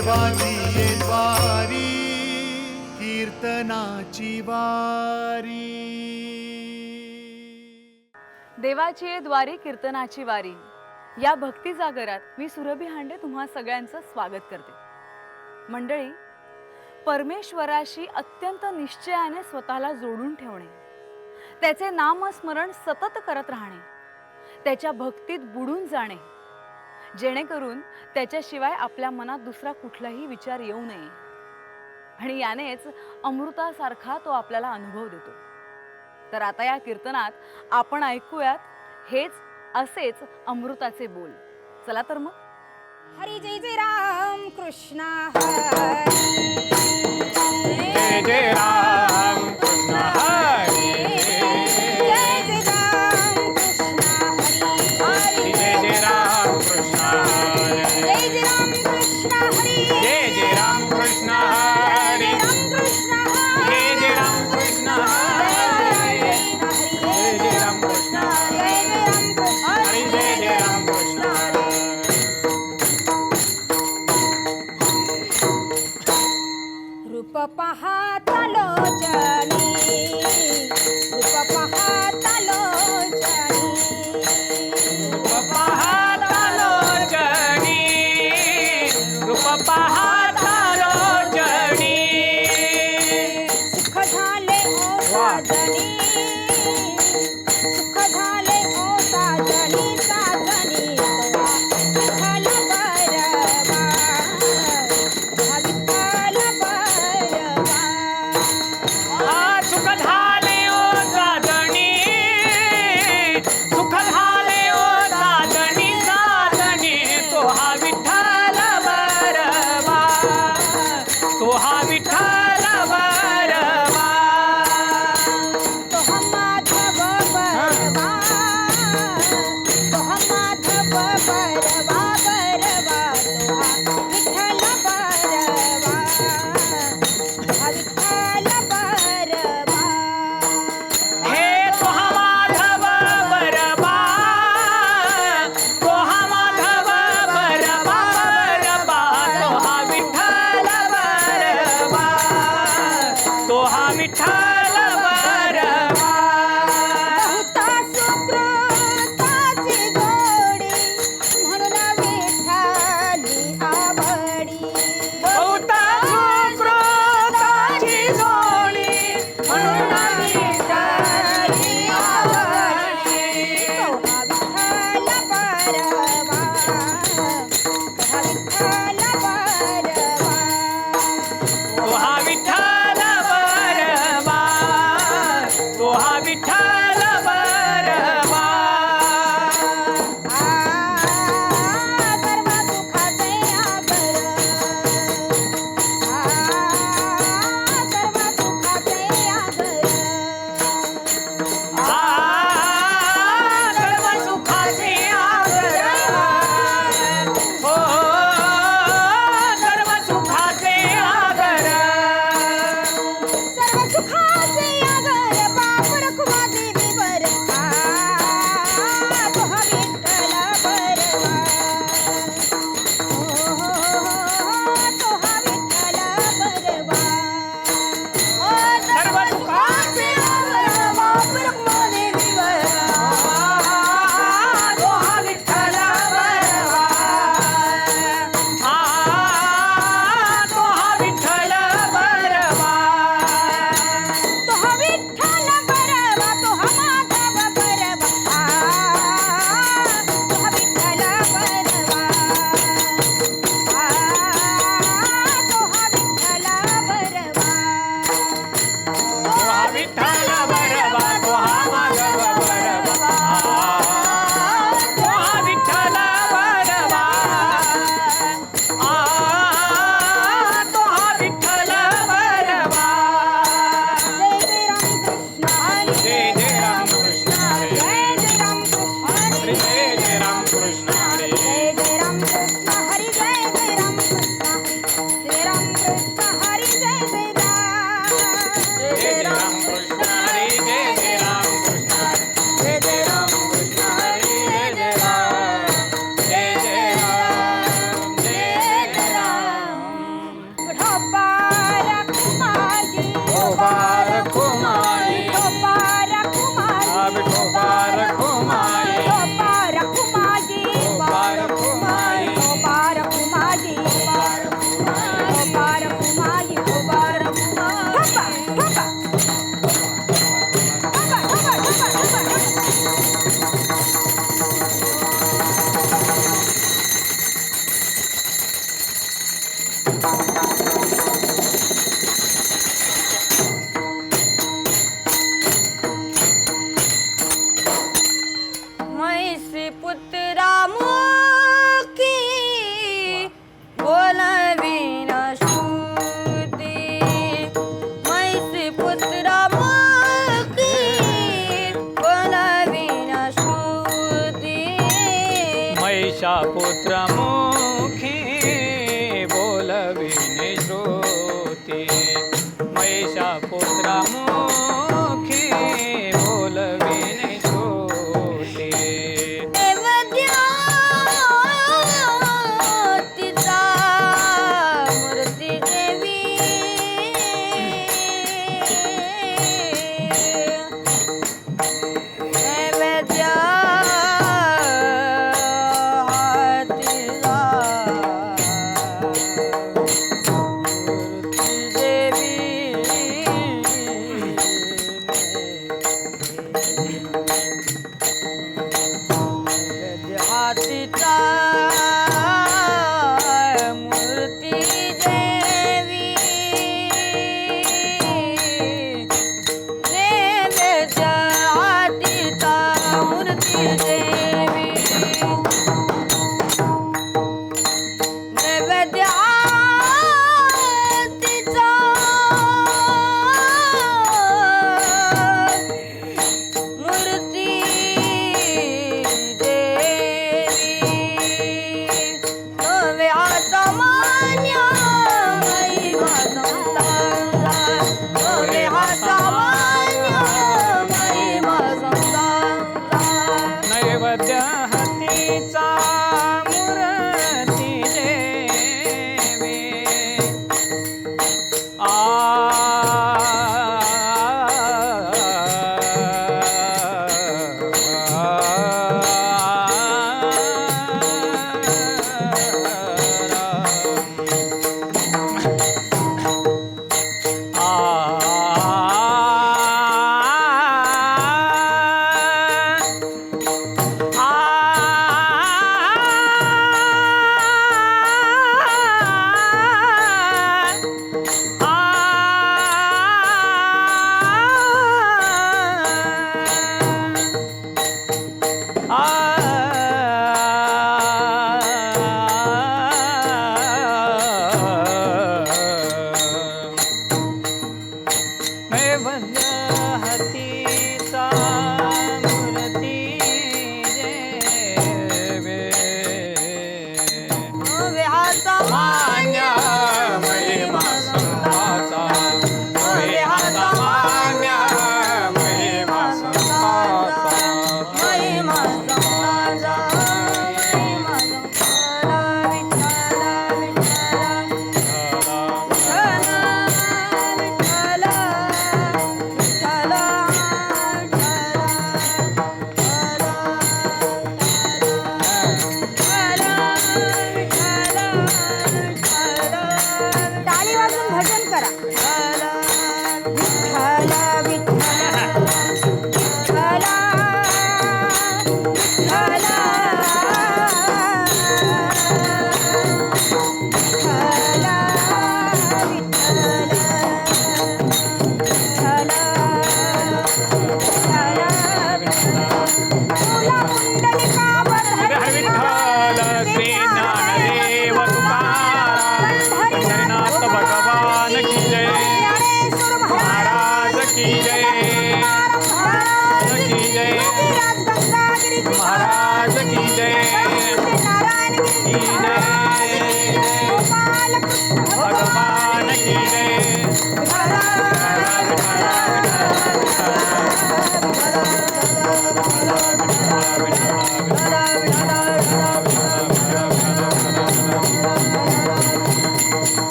देवाची वारी कीर्तनाची वारी. देवाची द्वारी कीर्तनाची वारी. या भक्ती जागरात मी सुरभी हांडे तुम्हा सगळ्यांचं स्वागत करते. मंडळी परमेश्वराशी अत्यंत निश्चयाने स्वतःला जोडून ठेवणे त्याचे नामस्मरण सतत करत राहणे त्याच्या भक्तीत बुडून जाणे जेणेकरून त्याच्याशिवाय आपल्या मनात दुसरा कुठलाही विचार येऊ नये. आणि यानेच अमृतासारखा तो आपल्याला अनुभव देतो. तर आता या कीर्तनात आपण ऐकूयात हेच असेच अमृताचे बोल. चला तर मग. हरी जय जय राम कृष्ण हरी. जय जय राम. रूप पाहता लोचनी रूप पाहता लोचनी पाहता लोचनी रूप पाहता लोचनी सुख झाले ओ साजनी विठाल बारवा सुप्रताची गोडी. म्हणून बहुता सुप्रताची কে Hello. Yeah.